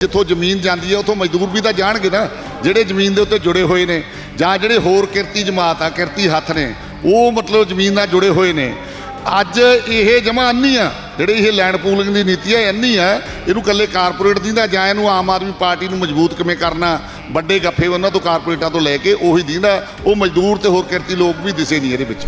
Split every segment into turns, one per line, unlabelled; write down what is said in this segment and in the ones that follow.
ਜਿੱਥੋਂ ਜ਼ਮੀਨ ਜਾਂਦੀ ਹੈ, ਉੱਥੋਂ ਮਜ਼ਦੂਰ ਵੀ ਤਾਂ ਜਾਣਗੇ ਨਾ, ਜਿਹੜੇ ਜ਼ਮੀਨ ਦੇ ਉੱਤੇ ਜੁੜੇ ਹੋਏ ਨੇ, ਜਾਂ ਜਿਹੜੇ ਹੋਰ ਕਿਰਤੀ ਜਮਾਤ ਆ, ਕਿਰਤੀ ਹੱਥ ਨੇ, ਉਹ ਮਤਲਬ ਜ਼ਮੀਨ ਨਾਲ ਜੁੜੇ ਹੋਏ ਨੇ। ਅੱਜ ਇਹ ਜਮਾ ਅੰਨੀ ਆ, ਜਿਹੜੇ ਇਹ ਲੈਂਡ ਪੂਲਿੰਗ ਦੀ ਨੀਤੀ ਹੈ ਅੰਨੀ ਆ, ਇਹਨੂੰ ਕੱਲੇ ਕਾਰਪੋਰੇਟ ਦੀਂਦਾ ਜਾਂ ਇਹਨੂੰ ਆਮ ਆਦਮੀ ਪਾਰਟੀ ਨੂੰ ਮਜ਼ਬੂਤ ਕਿਵੇਂ ਕਰਨਾ, ਵੱਡੇ ਗੱਫੇ ਉਹਨਾਂ ਤੋਂ ਕਾਰਪੋਰੇਟਾਂ ਤੋਂ ਲੈ ਕੇ ਉਹੀ ਦੀਂਦਾ ਉਹ ਮਜ਼ਦੂਰ ਤੇ ਹੋਰ ਕਿਰਤੀ ਲੋਕ ਵੀ ਦਿਸੇ ਨਹੀਂ ਇਹਦੇ ਵਿੱਚ।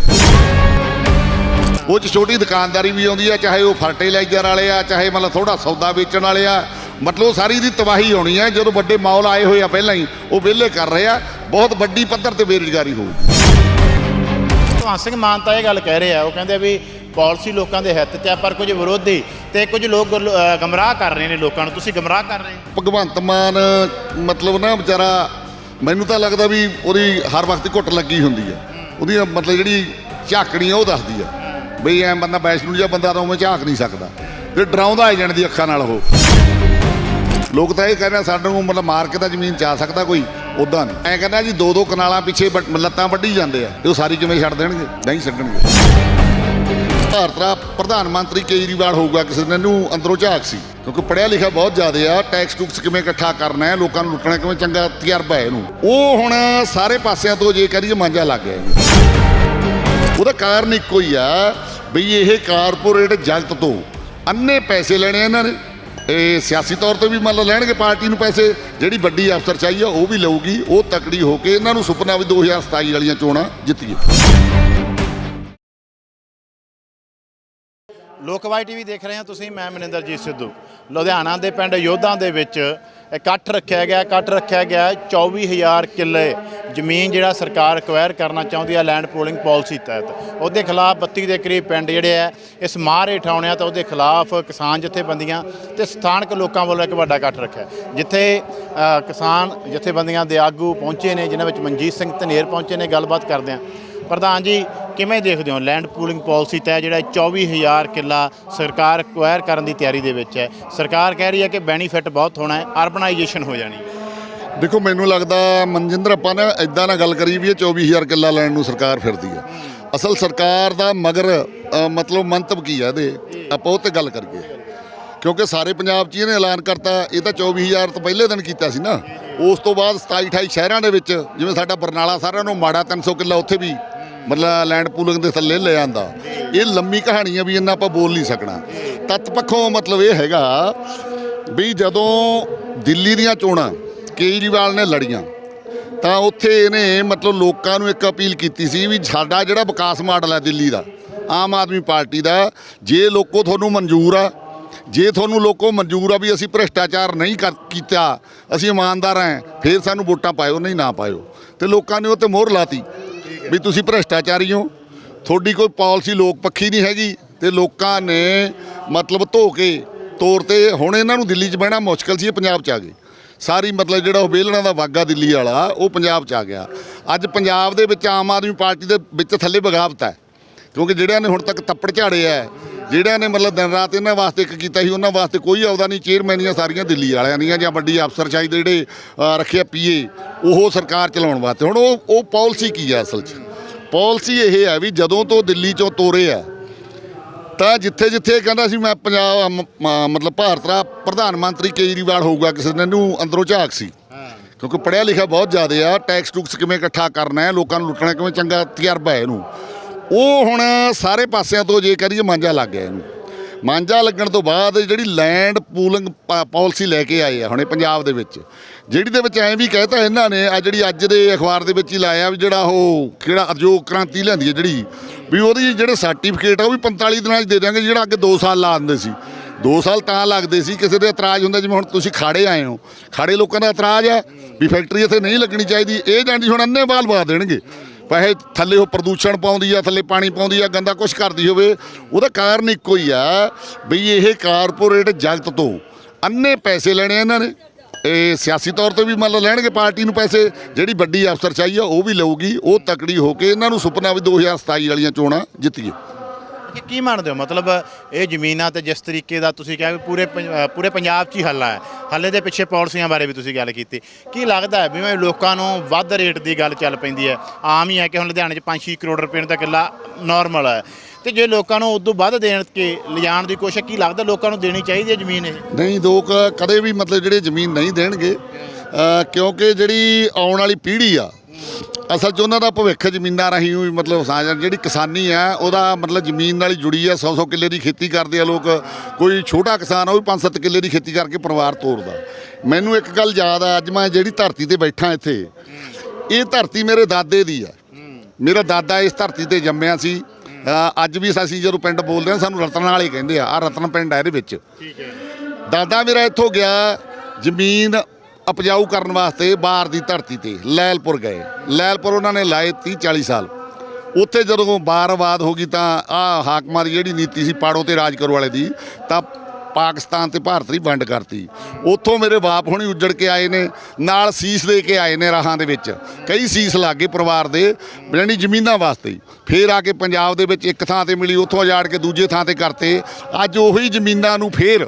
ਉਹ ਚ ਛੋਟੀ ਦੁਕਾਨਦਾਰੀ ਵੀ ਆਉਂਦੀ ਆ, ਚਾਹੇ ਉਹ ਫਰਟੀਲਾਈਜ਼ਰ ਵਾਲੇ ਆ, ਚਾਹੇ ਮਤਲਬ ਥੋੜਾ ਸੌਦਾ ਵੇਚਣ ਵਾਲੇ ਆ ਮਤਲਬ ਸਾਰੀ ਦੀ ਤਬਾਹੀ ਹੋਣੀ ਆ ਜਦੋਂ ਵੱਡੇ ਮਾਲ ਆਏ ਹੋਏ ਆ ਪਹਿਲਾਂ ਹੀ ਉਹ ਵਿਹਲੇ ਕਰ ਰਹੇ ਆ ਬਹੁਤ ਵੱਡੀ ਪੱਧਰ ਤੇ ਬੇਰੁਜ਼ਗਾਰੀ ਹੋਊ।
ਭਗਵੰਤ ਸਿੰਘ ਮਾਨ ਤਾਂ ਇਹ ਗੱਲ ਕਹਿ ਰਹੇ ਆ ਉਹ ਕਹਿੰਦੇ ਵੀ ਪਾਲਿਸੀ ਲੋਕਾਂ ਦੇ ਹਿੱਤ 'ਚ ਹੈ ਪਰ ਕੁਝ ਵਿਰੋਧੀ ਤੇ ਕੁਝ ਲੋਕ ਗੁਲ- ਅਹ ਗਮਰਾਹ ਕਰ ਰਹੇ ਨੇ ਲੋਕਾਂ ਨੂੰ। ਤੁਸੀਂ ਗਮਰਾਹ ਕਰ ਰਹੇ ਹੋ?
ਭਗਵੰਤ ਮਾਨ ਮਤਲਬ ਨਾ ਵਿਚਾਰਾ ਮੈਨੂੰ ਤਾਂ ਲੱਗਦਾ ਵੀ ਉਹਦੀ ਹਰ ਵਕਤ ਘੁੱਟ ਲੱਗੀ ਹੁੰਦੀ ਆ। ਉਹਦੀ ਮਤਲਬ ਜਿਹੜੀ ਝਾਕਣੀ ਆ ਉਹ ਦੱਸਦੀ ਆ। ਬਈ ਐ ਬੰਦਾ ਵੈਸ਼ਨੂੰ ਜਿਹਾ ਬੰਦਾ ਤਾਂ ਉਵੇਂ ਝਾਕ ਨਹੀਂ ਸਕਦਾ। ਤੇ ਡਰਾਉਂਦਾ ਏ ਜਾਣ ਦੀ ਅੱਖਾਂ ਨਾਲ ਉਹ। ਲੋਕ ਤਾਂ ਇਹ ਕਹਿੰਦੇ ਸਾਨੂੰ ਮਤਲਬ ਮਾਰ ਕੇ ਤਾਂ ਜ਼ਮੀਨ ਚਾ ਸਕਦਾ ਕੋਈ ਉਦਾਂ ਨਹੀਂ। ਐ ਕਹਿੰਦਾ ਜੀ ਦੋ ਦੋ ਕਨਾਲਾਂ ਪਿੱਛੇ ਵੱਟ- ਲੱਤਾਂ ਵੱਢੀ ਜਾਂਦੇ ਆ ਤੇ ਉਹ ਸਾਰੀ ਕਿਵੇਂ ਛੱਡ ਦੇਣਗੇ, ਨਹੀਂ ਛੱਡਣਗੇ। ਭਾਰਤ ਦਾ ਪ੍ਰਧਾਨ ਮੰਤਰੀ ਕੇਜਰੀਵਾਲ ਹੋਊਗਾ, ਕਿਸੇ ਨੇ ਨੂੰ ਅੰਦਰੋਂ ਝਾਕ ਸੀ, ਕਿਉਂਕਿ ਪੜਿਆ ਲਿਖਿਆ ਬਹੁਤ ਜ਼ਿਆਦਾ ਆ, ਟੈਕਸ ਟੁਕਸ ਕਿਵੇਂ ਇਕੱਠਾ ਕਰਨਾ ਹੈ, ਲੋਕਾਂ ਨੂੰ ਲੁੱਟਣਾ ਕਿਵੇਂ ਚੰਗਾ ਤਜਰਬਾ ਹੈ ਇਹਨੂੰ। ਉਹ ਹੁਣ ਸਾਰੇ ਪਾਸਿਆਂ ਤੋਂ ਜੇ ਕਰੀਏ ਮਾਂਜਾ ਲੱਗ ਗਿਆ ਉਹਦਾ ਕਾਰਨ ਇੱਕੋ ਹੀ ਆ, ਬਈ ਇਹ ਕਾਰਪੋਰੇਟ ਜਗਤ ਤੋਂ ਅੰਨੇ ਪੈਸੇ ਲੈਣੇ ਇਹਨਾਂ ਨੇ ਇਹ ਸਿਆਸੀ ਤੌਰ ਤੇ ਵੀ ਮੰਨ ਲਓ ਲੈਣਗੇ ਪਾਰਟੀ ਨੂੰ ਪੈਸੇ, ਜਿਹੜੀ ਵੱਡੀ ਅਫਸਰ ਚਾਹੀਏ ਉਹ ਵੀ ਲਊਗੀ, ਉਹ ਤਕੜੀ ਹੋ ਕੇ ਇਹਨਾਂ ਨੂੰ ਸੁਪਨਾ ਵੀ 2027 ਵਾਲੀਆਂ ਚੋਣਾਂ ਜਿੱਤੀਏ।
ਲੋਕਵਾਈ ਟੀਵੀ ਦੇਖ ਰਹੇ ਹੋ ਤੁਸੀਂ, ਮੈਂ ਮਨਿੰਦਰਜੀਤ ਸਿੱਧੂ। ਲੁਧਿਆਣਾ ਦੇ ਪਿੰਡ ਯੋਧਾ ਦੇ ਵਿੱਚ ਇਕੱਠ ਰੱਖਿਆ ਗਿਆ, ਇਕੱਠ ਰੱਖਿਆ ਗਿਆ 24000 ਕਿੱਲੇ ਜ਼ਮੀਨ ਜਿਹੜਾ ਸਰਕਾਰ ਅਕਵਾਇਰ ਕਰਨਾ ਚਾਹੁੰਦੀ ਹੈ ਲੈਂਡ ਪੂਲਿੰਗ ਪਾਲਿਸੀ ਤਹਿਤ। ਉਹਦੇ ਖਿਲਾਫ 32 ਦੇ ਕਰੀਬ ਪਿੰਡ ਜਿਹੜੇ ਆ, ਇਸ ਮਾਰ ਹੇਠ ਆਉਣੇ ਆ ਤਾਂ ਉਹਦੇ ਖਿਲਾਫ ਕਿਸਾਨ ਜਥੇਬੰਦੀਆਂ ਤੇ ਸਥਾਨਕ ਲੋਕਾਂ ਵੱਲੋਂ ਇੱਕ ਵੱਡਾ ਇਕੱਠ ਰੱਖਿਆ। ਜਿੱਥੇ ਕਿਸਾਨ ਜਥੇਬੰਦੀਆਂ ਦੇ ਆਗੂ ਪਹੁੰਚੇ ਨੇ, ਜਿਨ੍ਹਾਂ ਵਿੱਚ ਮਨਜੀਤ ਸਿੰਘ ਧਨੇਰ ਪਹੁੰਚੇ ਨੇ, ਗੱਲਬਾਤ ਕਰਦੇ ਆ ਪ੍ਰਧਾਨ ਜੀ ਕਿਵੇਂ ਦੇਖਦੇ ਹੋ? ਲੈਂਡ ਪੂਲਿੰਗ ਪਾਲਿਸੀ ਤਹਿ ਜਿਹੜਾ 24000 ਕਿੱਲਾ ਸਰਕਾਰ ਅਕਵਾਇਰ ਕਰਨ ਦੀ ਤਿਆਰੀ ਦੇ ਵਿੱਚ ਹੈ। ਸਰਕਾਰ ਕਹਿ ਰਹੀ ਹੈ ਕਿ ਬੈਨੀਫਿਟ ਬਹੁਤ ਹੋਣਾ ਹੈ ਅਰਬਨਾਈਜੇਸ਼ਨ ਹੋ ਜਾਣੀ। ਹੈ
ਦੇਖੋ ਮੈਨੂੰ ਲੱਗਦਾ ਮਨਜਿੰਦਰ ਆਪਾਂ ਨੇ ਇਦਾਂ ਨਾਲ ਗੱਲ ਕਰੀ ਵੀ ਇਹ 24000 ਕਿੱਲਾ ਲੈਣ ਨੂੰ ਸਰਕਾਰ ਫਿਰਦੀ ਹੈ। ਅਸਲ ਸਰਕਾਰ ਦਾ ਮਗਰ ਅ, ਮਤਲਬ ਮੰਤਵ ਕੀ ਹੈ ਇਹਦੇ? ਆਪਾਂ ਉਹ ਤੇ ਗੱਲ ਕਰੀਏ। ਕਿਉਂਕਿ ਸਾਰੇ ਪੰਜਾਬ 'ਚ ਹੀ ਇਹਨੇ ਐਲਾਨ ਕਰਤਾ ਇਹ ਤਾਂ 24000 ਤੋਂ ਪਹਿਲੇ ਦਿਨ ਕੀਤਾ ਸੀ ਨਾ। ਉਸ ਤੋਂ ਬਾਅਦ 27 28 ਸ਼ਹਿਰਾਂ ਦੇ ਵਿੱਚ ਜਿਵੇਂ ਸਾਡਾ ਬਰਨਾਲਾ ਸਾਰਿਆਂ ਨੂੰ ਮਾੜਾ 300 ਕਿੱਲਾ ਉੱਥੇ ਵੀ ਮਤਲਬ ਲੈਂਡ ਪੂਲਿੰਗ ਦੇ ਥੱਲੇ ਲੈ ਆਂਦਾ। ਇਹ ਲੰਮੀ ਕਹਾਣੀ ਆ ਵੀ ਇੰਨਾ ਆਪਾਂ ਬੋਲ ਨਹੀਂ ਸਕਣਾ। ਤੱਤ ਪੱਖੋਂ ਮਤਲਬ ਇਹ ਹੈਗਾ ਵੀ ਜਦੋਂ ਦਿੱਲੀ ਦੀਆਂ ਚੋਣਾਂ ਕੇਜਰੀਵਾਲ ਨੇ ਲੜੀਆਂ, ਤਾਂ ਉੱਥੇ ਇਹਨੇ ਮਤਲਬ ਲੋਕਾਂ ਨੂੰ ਇੱਕ ਅਪੀਲ ਕੀਤੀ ਸੀ ਵੀ ਸਾਡਾ ਜਿਹੜਾ ਵਿਕਾਸ ਮਾਡਲ ਹੈ ਦਿੱਲੀ ਦਾ, ਆਮ ਆਦਮੀ ਪਾਰਟੀ ਦਾ, ਜੇ ਲੋਕੋ ਤੁਹਾਨੂੰ ਮਨਜ਼ੂਰ ਆ, ਜੇ ਤੁਹਾਨੂੰ ਲੋਕੋ ਮਨਜ਼ੂਰ ਆ ਵੀ ਅਸੀਂ ਭ੍ਰਿਸ਼ਟਾਚਾਰ ਨਹੀਂ ਕਰ, ਕੀਤਾ, ਅਸੀਂ ਇਮਾਨਦਾਰ ਹਾਂ ਫਿਰ ਸਾਨੂੰ ਵੋਟਾਂ ਪਾਇਓ, ਨਹੀਂ ਨਾ ਪਾਇਓ। ਤੇ ਲੋਕਾਂ ਨੇ ਉਹ ਤੇ ਮੋਹਰ ਲਾਤੀ। ਵੀ ਤੁਸੀਂ ਭ੍ਰਿਸ਼ਟਾਚਾਰੀ ਹੋ। ਤੁਹਾਡੀ ਕੋਈ ਪਾਲਿਸੀ ਲੋਕ ਪੱਖੀ ਨਹੀਂ ਹੈਗੀ ਤੇ ਲੋਕਾਂ ਨੇ ਮਤਲਬ ਧੋ ਕੇ ਤੌਰ ਤੇ ਹੁਣ ਇਹਨਾਂ ਨੂੰ ਦਿੱਲੀ 'ਚ ਬਹਿਣਾ ਮੁਸ਼ਕਲ ਸੀ ਇਹ ਪੰਜਾਬ 'ਚ ਆ ਗਏ। ਸਾਰੀ ਮਤਲਬ ਜਿਹੜਾ ਉਹ ਵੇਲਣਾ ਦਾ ਵਾਗਾ ਦਿੱਲੀ ਵਾਲਾ ਉਹ ਪੰਜਾਬ 'ਚ ਆ ਗਿਆ। ਅੱਜ ਪੰਜਾਬ ਦੇ ਵਿੱਚ ਆਮ ਆਦਮੀ ਪਾਰਟੀ ਦੇ ਵਿੱਚ ਥੱਲੇ ਬਗਾਵਤ ਹੈ ਕਿਉਂਕਿ ਜਿਹੜਿਆਂ ਨੇ ਹੁਣ ਤੱਕ ਤੱਪੜ ਝਾੜੇ ਆ ਜਿਹੜਿਆਂ ਨੇ ਮਤਲਬ ਦਿਨ ਰਾਤ ਇਹਨਾਂ ਵਾਸਤੇ ਇੱਕ ਕੀਤਾ ਸੀ ਉਹਨਾਂ ਵਾਸਤੇ ਕੋਈ ਆਉਦਾ ਨਹੀਂ ਚੇਅਰਮੈਨੀਆਂ ਸਾਰੀਆਂ ਦਿੱਲੀ ਵਾਲਿਆਂ ਦੀਆਂ ਜਾਂ ਵੱਡੀ ਅਫਸਰ ਚਾਹੀਦੇ ਜਿਹੜੇ ਅ, ਰੱਖਿਆ ਪੀਏ। ਉਹ ਸਰਕਾਰ ਚਲਾਉਣ ਵਾਸਤੇ। ਹੁਣ ਉਹ ਉਹ ਪਾਲਿਸੀ ਕੀ ਆ ਅਸਲ 'ਚ? ਪਾਲਿਸੀ ਇਹ ਹੈ ਵੀ ਜਦੋਂ ਤੋਂ ਦਿੱਲੀ 'ਚੋਂ ਤੋਰੇ ਆ, ਤਾਂ ਜਿੱਥੇ ਜਿੱਥੇ ਕਹਿੰਦਾ ਸੀ ਮੈਂ ਪੰਜਾਬ ਮ- ਮਤਲਬ ਭਾਰਤ ਦਾ ਪ੍ਰਧਾਨ ਮੰਤਰੀ ਕੇਜਰੀਵਾਲ ਹੋਊਗਾ, ਕਿਸੇ ਨੇ ਨੂੰ ਅੰਦਰੋਂ ਝਾਕ ਸੀ। ਕਿਉਂਕਿ ਪੜਿਆ ਲਿਖਿਆ ਬਹੁਤ ਜ਼ਿਆਦਾ ਆ, ਟੈਕਸ ਟੁਕਸ ਕਿਵੇਂ ਇਕੱਠਾ ਕਰਨਾ ਹੈ, ਲੋਕਾਂ ਨੂੰ ਲੁੱਟਣਾ ਕਿਵੇਂ ਚੰਗਾ ਤਜਰਬਾ ਹੈ ਇਹਨੂੰ। ਉਹ ਹੁਣ ਸਾਰੇ ਪਾਸਿਆਂ ਤੋਂ ਜੇ ਕਰੀਏ ਮਾਂਜਾ ਲੱਗ ਗਿਆ ਇਹਨੂੰ। ਮਾਂਜਾ ਲੱਗਣ ਤੋਂ ਬਾਅਦ ਜਿਹੜੀ ਲੈਂਡ ਪੂਲਿੰਗ ਪਾਲਿਸੀ ਲੈ ਕੇ ਆਏ ਆ ਹੁਣੇ ਪੰਜਾਬ ਦੇ ਵਿੱਚ ਜਿਹੜੀ ਦੇ ਵਿੱਚ ਐਂ ਵੀ ਕਹਿਤਾ ਇਹਨਾਂ ਨੇ ਆ ਜਿਹੜੀ ਅੱਜ ਦੇ ਅਖਬਾਰ ਦੇ ਵਿੱਚ ਹੀ ਲਾਇਆ ਵੀ ਜਿਹੜਾ ਉਹ ਕਿਹੜਾ ਅਜੋਗ ਕ੍ਰਾਂਤੀ ਲਿਆਂਦੀ ਹੈ ਜਿਹੜੀ, ਵੀ ਉਹਦੀ ਜਿਹੜੇ ਸਰਟੀਫਿਕੇਟ ਆ ਉਹ ਵੀ 45 ਦਿਨਾਂ 'ਚ ਦੇ ਦਿਆਂਗੇ, ਜਿਹੜਾ ਅੱਗੇ 2 ਸਾਲ ਲਾ ਦਿੰਦੇ ਸੀ। 2 ਸਾਲ ਤਾਂ ਲੱਗਦੇ ਸੀ, ਕਿਸੇ ਦੇ ਇਤਰਾਜ਼ ਹੁੰਦਾ, ਜਿਵੇਂ ਹੁਣ ਤੁਸੀਂ ਖਾੜੇ ਆਏ ਹੋ। ਖਾੜੇ ਲੋਕਾਂ ਦਾ ਇਤਰਾਜ਼ ਹੈ ਵੀ ਫੈਕਟਰੀ ਇੱਥੇ ਨਹੀਂ ਲੱਗਣੀ ਚਾਹੀਦੀ, ਇਹ ਜਾਂਦੀ ਹੁਣ ਅੰਨੇ ਬਾਲ ਪਾ ਦੇਣਗੇ। ਪੈਸੇ ਥੱਲੇ ਉਹ ਪ੍ਰਦੂਸ਼ਣ ਪਾਉਂਦੀ ਆ, ਥੱਲੇ ਪਾਣੀ ਪਾਉਂਦੀ ਆ, ਗੰਦਾ ਕੁਝ ਕਰਦੀ ਹੋਵੇ, ਉਹਦਾ ਕਾਰਨ ਇੱਕੋ ਹੀ ਆ ਵੀ ਇਹ ਕਾਰਪੋਰੇਟ ਜਗਤ ਤੋਂ ਅੰਨੇ ਪੈਸੇ ਲੈਣੇ ਇਹਨਾਂ ਨੇ। ਇਹ ਸਿਆਸੀ ਤੌਰ ਤੇ ਵੀ ਮੰਨ ਲਓ ਲੈਣਗੇ ਪਾਰਟੀ ਨੂੰ ਪੈਸੇ, ਜਿਹੜੀ ਵੱਡੀ ਅਫਸਰ ਆ, ਉਹ ਵੀ ਲਊਗੀ, ਉਹ ਤਕੜੀ ਹੋ ਕੇ ਇਹਨਾਂ ਨੂੰ ਸੁਪਨਾ ਵੀ 2027 ਵਾਲੀਆਂ ਚੋਣਾਂ ਜਿੱਤੀਏ।
ਕੀ ਮੰਨਦੇ ਹੋ? ਮਤਲਬ ਇਹ ਜ਼ਮੀਨਾਂ ਤੇ ਜਿਸ ਤਰੀਕੇ ਦਾ ਤੁਸੀਂ ਕਿਹਾ ਵੀ ਪੂਰੇ ਪੰਜ- ਪੂਰੇ ਪੰਜਾਬ 'ਚ ਹੀ ਹੱਲਾ ਹੈ ਹੱਲੇ ਦੇ ਪਿੱਛੇ ਪਾਲਿਸੀਆਂ ਬਾਰੇ ਵੀ ਤੁਸੀਂ ਗੱਲ ਕੀਤੀ। ਕੀ ਲੱਗਦਾ ਹੈ ਵੀ ਮੈਂ ਲੋਕਾਂ ਨੂੰ ਵੱਧ ਰੇਟ ਦੀ ਗੱਲ ਚੱਲ ਪੈਂਦੀ ਹੈ, ਆਮ ਹੀ ਹੈ ਕਿ ਹੁਣ ਲੁਧਿਆਣੇ 'ਚ 5-6 ਕਰੋੜ ਰੁਪਏ ਦਾ ਕਿੱਲਾ ਨਾਰਮਲ ਹੈ। ਤੇ ਜੇ ਲੋਕਾਂ ਨੂੰ ਉਦੋਂ ਵੱਧ ਦੇਣ ਕੇ ਲਿਜਾਣ ਦੀ ਕੋਸ਼ਿਸ਼, ਕੀ ਲੱਗਦਾ ਲੋਕਾਂ ਨੂੰ ਦੇਣੀ ਚਾਹੀਦੀ ਹੈ ਜ਼ਮੀਨ ਇਹ?
ਨਹੀਂ ਲੋਕ ਕਦੇ ਵੀ ਮਤਲਬ ਜਿਹੜੇ ਜ਼ਮੀਨ ਨਹੀਂ ਦੇਣਗੇ ਕਿਉਂਕਿ ਜਿਹੜੀ ਆਉਣ ਵਾਲੀ ਪੀੜ੍ਹੀ ਆ, ਅਸਲ 'ਚ ਉਹਨਾਂ ਦਾ ਭਵਿੱਖ ਜ਼ਮੀਨਾਂ ਰਾਹੀਂ ਹੋਈ ਮਤਲਬ ਸਾਂਝਾ ਜਿਹੜੀ ਕਿਸਾਨੀ ਆ, ਉਹਦਾ ਮਤਲਬ ਜ਼ਮੀਨ ਨਾਲ ਹੀ ਜੁੜੀ ਆ 100-100 ਕਿੱਲੇ ਦੀ ਖੇਤੀ ਕਰਦੇ ਆ ਲੋਕ, ਕੋਈ ਛੋਟਾ ਕਿਸਾਨ ਉਹ ਵੀ 5-7 ਕਿੱਲੇ ਦੀ ਖੇਤੀ ਕਰਕੇ ਪਰਿਵਾਰ ਤੋਰਦਾ ਮੈਨੂੰ ਇੱਕ ਗੱਲ ਯਾਦ ਆ, ਅੱਜ ਮੈਂ ਜਿਹੜੀ ਧਰਤੀ ਤੇ ਬੈਠਾ ਇੱਥੇ, ਇਹ ਧਰਤੀ ਮੇਰੇ ਦਾਦੇ ਦੀ ਆ। ਮੇਰਾ ਦਾਦਾ ਇਸ ਧਰਤੀ ਤੇ ਜੰਮਿਆ ਸੀ ਅੱਜ ਵੀ ਅਸੀਂ ਜਦੋਂ ਪਿੰਡ ਬੋਲਦੇ ਹਾਂ ਸਾਨੂੰ ਰਤਨ ਵਾਲੇ ਕਹਿੰਦੇ ਆ ਆ ਰਤਨ ਪਿੰਡ ਆ ਇਹਦੇ ਵਿੱਚ।
ਠੀਕ ਹੈ।
ਦਾਦਾ ਮੇਰਾ ਇੱਥੋਂ ਗਿਆ ਜ਼ਮੀਨ ਉਪਜਾਊ ਕਰਨ ਵਾਸਤੇ ਬਾਹਰ ਦੀ ਧਰਤੀ ਤੇ ਲੈਲਪੁਰ ਗਏ। ਲੈਲਪੁਰ ਉਹਨਾਂ ਨੇ ਲਾਏ 30 40 ਸਾਲ। ਉੱਥੇ ਜਦੋਂ ਬਾਰ-ਬਾਦ ਹੋ ਗਈ ਤਾਂ ਆ ਹਾਕਮਾਂ ਦੀ ਜਿਹੜੀ ਨੀਤੀ ਸੀ ਪਾੜੋ ਤੇ ਰਾਜ ਕਰੋ ਵਾਲੇ ਦੀ ਤਾਂ ਪਾਕਿਸਤਾਨ ਤੇ ਭਾਰਤ ਦੀ ਵੰਡ ਕਰਤੀ। ਉੱਥੋਂ ਮੇਰੇ ਬਾਪ ਹੁਣੀ ਉੱਜੜ ਕੇ ਆਏ ਨੇ, ਨਾਲ ਸੀਸ ਦੇ ਕੇ ਆਏ ਨੇ ਰਾਹਾਂ ਦੇ ਵਿੱਚ। ਕਈ ਸੀਸ ਲੱਗੇ ਪਰਿਵਾਰ ਦੇ ਜਾਣੀ ਜ਼ਮੀਨਾਂ ਵਾਸਤੇ। ਹੀ। ਫੇਰ ਆ ਕੇ ਪੰਜਾਬ ਦੇ ਵਿੱਚ ਇੱਕ ਥਾਂ ਤੇ ਮਿਲੀ, ਉੱਥੋਂ ਉਜਾੜ ਕੇ ਦੂਜੇ ਥਾਂ ਤੇ ਕਰਤੇ। ਅੱਜ ਉਹੀ ਜ਼ਮੀਨਾਂ ਨੂੰ ਫੇਰ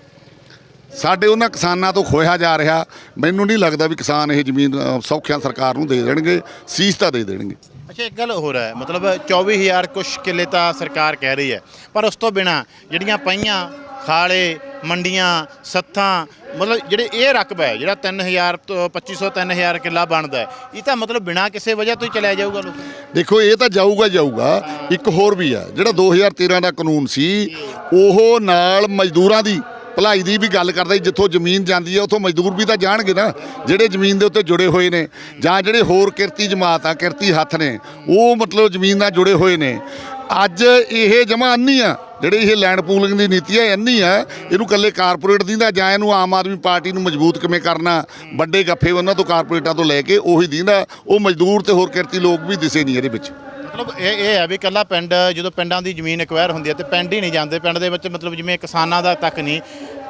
ਸਾਡੇ ਉਹਨਾਂ ਕਿਸਾਨਾਂ ਤੋਂ ਖੋਇਆ ਜਾ ਰਿਹਾ। ਮੈਨੂੰ ਨਹੀਂ ਲੱਗਦਾ ਵੀ ਕਿਸਾਨ ਇਹ ਜ਼ਮੀਨ ਸੌਖਿਆਂ ਸਰਕਾਰ ਨੂੰ ਦੇ ਦੇਣਗੇ, ਸੀਸ ਤਾਂ ਦੇ ਦੇਣਗੇ।
ਅੱਛਾ, ਇੱਕ ਗੱਲ ਹੋਰ ਹੈ, ਮਤਲਬ 24000 ਕੁਛ ਕਿੱਲੇ ਤਾਂ ਸਰਕਾਰ ਕਹਿ ਰਹੀ ਹੈ। ਪਰ ਉਸ ਤੋਂ ਬਿਨਾ ਜਿਹੜੀਆਂ ਪਈਆਂ ਖਾਲੇ, ਮੰਡੀਆਂ, ਸੱਥਾਂ, ਮਤਲਬ ਜਿਹੜੇ ਇਹ ਰਕਬਾ ਹੈ, ਜਿਹੜਾ 3000 ਤੋਂ 2500 3000 ਕਿੱਲਾ ਬਣਦਾ ਹੈ, ਇਹ ਤਾਂ ਮਤਲਬ ਬਿਨਾ ਕਿਸੇ ਵਜ੍ਹਾ ਤੋਂ ਹੀ ਚਲਿਆ ਜਾਊਗਾ ਲੋਕ।
ਦੇਖੋ, ਇਹ ਤਾਂ ਜਾਊਗਾ ਜਾਊਗਾ, ਇੱਕ ਹੋਰ ਵੀ ਆ ਜਿਹੜਾ 2013 ਦਾ ਕਾਨੂੰਨ ਸੀ, ਉਹ ਨਾਲ ਮਜ਼ਦੂਰਾਂ ਦੀ, ਭਲਾਈ ਦੀ ਵੀ ਗੱਲ ਕਰਦਾ ਜਿੱਥੋਂ ਜ਼ਮੀਨ ਜਾਂਦੀ ਹੈ, ਉੱਥੋਂ ਮਜ਼ਦੂਰ ਵੀ ਤਾਂ ਜਾਣਗੇ ਨਾ, ਜਿਹੜੇ ਜ਼ਮੀਨ ਦੇ ਉੱਤੇ ਜੁੜੇ ਹੋਏ ਨੇ, ਜਾਂ ਜਿਹੜੇ ਹੋਰ ਕਿਰਤੀ ਜਮਾਤ ਆ, ਕਿਰਤੀ ਹੱਥ ਨੇ, ਉਹ ਮਤਲਬ ਜ਼ਮੀਨ ਨਾਲ ਜੁੜੇ ਹੋਏ ਨੇ। ਅੱਜ ਇਹ ਜਮਾ ਆ ਜਿਹੜੇ ਇਹ ਲੈਂਡ ਪੂਲਿੰਗ ਦੀ ਨੀਤੀ ਹੈ ਅੰਨੀ ਆ ਇਹਨੂੰ ਕੱਲੇ ਕਾਰਪੋਰੇਟ ਦੀਂਦਾ ਜਾਂ ਇਹਨੂੰ ਆਮ ਆਦਮੀ ਪਾਰਟੀ ਨੂੰ ਮਜ਼ਬੂਤ ਕਿਵੇਂ ਕਰਨਾ ਵੱਡੇ ਗੱਫੇ ਉਹਨਾਂ ਤੋਂ ਕਾਰਪੋਰੇਟਾਂ ਤੋਂ ਲੈ ਕੇ ਉਹੀ ਦੀਂਦਾ ਉਹ ਮਜ਼ਦੂਰ ਤੇ ਹੋਰ ਕਿਰਤੀ ਲੋਕ ਵੀ ਦਿਸੇ ਨਹੀਂ ਇਹਦੇ ਵਿੱਚ।
ਮਤਲਬ ਇਹ ਇਹ ਹੈ ਵੀ ਕੱਲਾ ਪਿੰਡ ਜਦੋਂ ਪਿੰਡਾਂ ਦੀ ਜ਼ਮੀਨ ਐਕਵਾਇਰ ਹੁੰਦੀ ਹੈ ਤੇ ਪਿੰਡ ਹੀ ਨਹੀਂ ਜਾਂਦੇ ਪਿੰਡ ਦੇ ਵਿੱਚ ਮਤਲਬ ਜਿਵੇਂ ਕਿਸਾਨਾਂ ਦਾ ਤੱਕ ਨਹੀਂ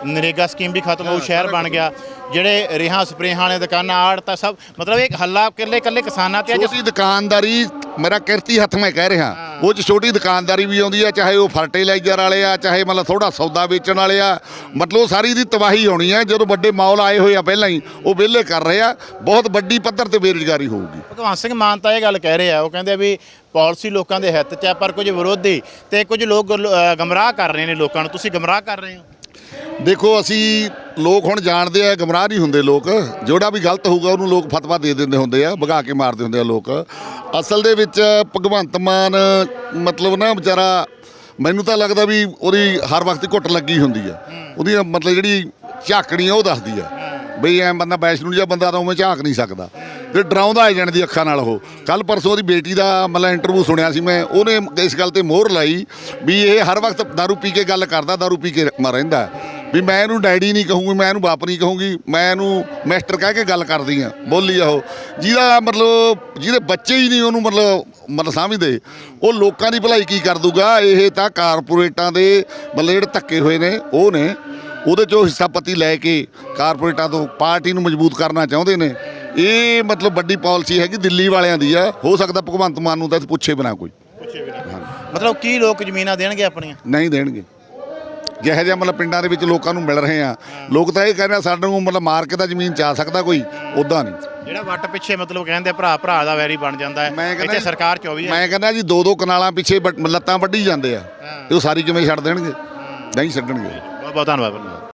ਨਰੇਗਾ ਸਕੀਮ ਵੀ ਖਤਮ ਹੋ ਸ਼ਹਿਰ ਬਣ ਗਿਆ ਜਿਹੜੇ ਰੇਹਾਂ ਸਪਰੇਹਾਂ ਵਾਲੇ ਦੁਕਾਨਾਂ ਆੜ ਤਾਂ ਸਭ ਮਤਲਬ ਇੱਕ ਹੱਲਾ ਇਕੱਲੇ ਇਕੱਲੇ ਕਿਸਾਨਾਂ ਤੇ ਅੱਜ
ਛੋਟੀ ਦੁਕਾਨਦਾਰੀ ਮੇਰਾ ਕਿਰਤੀ ਹੱਥ ਮੈਂ ਕਹਿ ਰਿਹਾ। ਉਹ ਚ ਛੋਟੀ ਦੁਕਾਨਦਾਰੀ ਵੀ ਆਉਂਦੀ ਆ, ਚਾਹੇ ਉਹ ਫਰਟੀਲਾਈਜ਼ਰ ਵਾਲੇ ਆ, ਚਾਹੇ ਮਤਲਬ ਥੋੜਾ ਸੌਦਾ ਵੇਚਣ ਵਾਲੇ ਆ, ਮਤਲਬ ਉਹ ਸਾਰੀ ਦੀ ਤਬਾਹੀ ਹੋਣੀ ਆ, ਜਦੋਂ ਵੱਡੇ ਮਾਲ ਆਏ ਹੋਏ ਆ ਪਹਿਲਾਂ ਹੀ, ਉਹ ਵਿਹਲੇ ਕਰ ਰਹੇ ਆ, ਬਹੁਤ ਵੱਡੀ ਪੱਧਰ ਤੇ ਬੇਰੁਜ਼ਗਾਰੀ ਹੋਊਗੀ।
ਭਗਵੰਤ ਸਿੰਘ ਮਾਨ ਤਾਂ ਇਹ ਗੱਲ ਕਹਿ ਰਹੇ ਆ ਉਹ ਕਹਿੰਦੇ ਵੀ ਪਾਲਿਸੀ ਲੋਕਾਂ ਦੇ ਹਿੱਤ 'ਚ ਹੈ ਪਰ ਕੁਝ ਵਿਰੋਧੀ ਤੇ ਕੁਝ ਲੋਕ ਗੁਲ- ਗਮਰਾਹ ਕਰ ਰਹੇ ਨੇ ਲੋਕਾਂ ਨੂੰ, ਤੁਸੀਂ ਗਮਰਾਹ ਕਰ ਰਹੇ ਹੋ?
ਦੇਖੋ ਅਸੀਂ ਲੋਕ ਹੁਣ ਜਾਣਦੇ ਆ ਗਮਰਾਹ ਨਹੀਂ ਹੁੰਦੇ ਲੋਕ ਜਿਹੜਾ ਵੀ ਗਲਤ ਹੋਊਗਾ ਉਹਨੂੰ ਲੋਕ ਫਤਵਾ ਦੇ ਦਿੰਦੇ ਹੁੰਦੇ ਆ ਭਗਾ ਕੇ ਮਾਰਦੇ ਹੁੰਦੇ ਆ ਲੋਕ ਅਸਲ ਦੇ ਵਿੱਚ ਭਗਵੰਤ ਮਾਨ ਮਤਲਬ ਨਾ ਵਿਚਾਰਾ ਮੈਨੂੰ ਤਾਂ ਲੱਗਦਾ ਵੀ ਉਹਦੀ ਹਰ ਵਕਤ ਘੁੱਟ ਲੱਗੀ ਹੁੰਦੀ ਆ ਉਹਦੀ ਮਤਲਬ ਜਿਹੜੀ ਝਾਕਣੀ ਆ ਉਹ ਦੱਸਦੀ ਆ ਬਈ ਐ ਬੰਦਾ ਵੈਸ਼ਨੂ ਜਿਹਾ ਬੰਦਾ ਤਾਂ ਉਵੇਂ ਝਾਕ ਨਹੀਂ ਸਕਦਾ ਤੇ ਡਰਾਉਂਦਾ ਏਜੰਟ ਦੀ ਅੱਖਾਂ ਨਾਲ ਉਹ ਕੱਲ ਪਰਸੋਂ ਉਹਦੀ ਬੇਟੀ ਦਾ ਮਤਲਬ ਇੰਟਰਵਿਊ ਸੁਣਿਆ ਸੀ ਮੈਂ ਉਹਨੇ ਇਸ ਗੱਲ ਤੇ ਮੋਹਰ ਲਾਈ ਵੀ ਇਹ ਹਰ ਵਕਤ दारू ਪੀ ਕੇ ਗੱਲ ਕਰਦਾ दारू ਪੀ ਕੇ ਮ ਰਹਿੰਦਾ ਵੀ ਮੈਂ ਇਹਨੂੰ ਡੈਡੀ ਨਹੀਂ ਕਹੂੰਗੀ ਮੈਂ ਇਹਨੂੰ ਬਾਪ ਨਹੀਂ ਕਹੂੰਗੀ ਮੈਂ ਇਹਨੂੰ ਮਾਸਟਰ ਕਹਿ ਕੇ ਗੱਲ ਕਰਦੀ ਆ ਬੋਲੀ ਆ ਉਹ। ਜਿਹਦਾ ਮਤਲਬ ਜਿਹਦੇ ਬੱਚੇ ਹੀ ਨਹੀਂ ਉਹਨੂੰ ਮਤਲਬ ਮਤਲਬ ਸਮਝਦੇ। ਉਹ ਲੋਕਾਂ ਦੀ ਭਲਾਈ ਕੀ ਕਰ ਦੂਗਾ? ਇਹ ਤਾਂ ਕਾਰਪੋਰੇਟਾਂ ਦੇ ਮਤਲਬ ਜਿਹੜੇ ਧੱਕੇ ਹੋਏ ਨੇ ਉਹ ਨੇ। ਉਹਦੇ ਚੋਂ ਹਿੱਸਾਪੱਤੀ ਲੈ ਕੇ ਕਾਰਪੋਰੇਟਾਂ ਤੋਂ ਪਾਰਟੀ ਨੂੰ ਮਜ਼ਬੂਤ ਕਰਨਾ ਚਾਹੁੰਦੇ ਨੇ। ਇਹ ਮਤਲਬ ਵੱਡੀ ਪਾਲਿਸੀ ਹੈਗੀ ਦਿੱਲੀ ਵਾਲਿਆਂ ਦੀ ਆ। ਹੋ ਸਕਦਾ ਭਗਵੰਤ ਮਾਨ ਨੂੰ ਤਾਂ ਪੁੱਛੇ ਬਿਨਾ ਕੋਈ।
ਮਤਲਬ ਕੀ ਲੋਕ ਜ਼ਮੀਨਾਂ ਦੇਣਗੇ ਆਪਣੀਆਂ?
ਨਹੀਂ ਦੇਣਗੇ। ਜਿਹੋ ਜਿਹਾ ਮਤਲਬ ਪਿੰਡਾਂ ਦੇ ਵਿੱਚ ਲੋਕਾਂ ਨੂੰ ਮਿਲ ਰਹੇ ਆ। ਲੋਕ ਤਾਂ ਇਹ ਕਹਿੰਦੇ ਆ ਸਾਡੇ ਨੂੰ ਮਤਲਬ ਮਾਰ ਕੇ ਤਾਂ ਜ਼ਮੀਨ ਚਾ ਸਕਦਾ ਕੋਈ ਉਦਾਂ ਨਹੀਂ।
ਜਿਹੜਾ ਵੱਟ ਪਿੱਛੇ ਮਤਲਬ ਕਹਿੰਦੇ ਭਰਾ ਭਰਾ ਦਾ ਵੈਰੀ ਬਣ ਜਾਂਦਾ ਹੈ।
ਮੈਂ ਕਹਿੰਦਾ
ਇੱਥੇ ਸਰਕਾਰ 24 ਹੈ।
ਮੈਂ ਕਹਿੰਦਾ ਜੀ ਦੋ ਦੋ ਕਨਾਲਾਂ ਪਿੱਛੇ ਲੱਤਾਂ ਵੱਢੀ ਜਾਂਦੇ ਆ। ਇਹ ਉਹ ਸਾਰੀ ਕਿਵੇਂ ਛੱਡ ਦੇਣਗੇ। ਨਹੀਂ ਛੱਡਣਗੇ।
ਬਹੁਤ ਬਹੁਤ ਧੰਨਵਾਦ।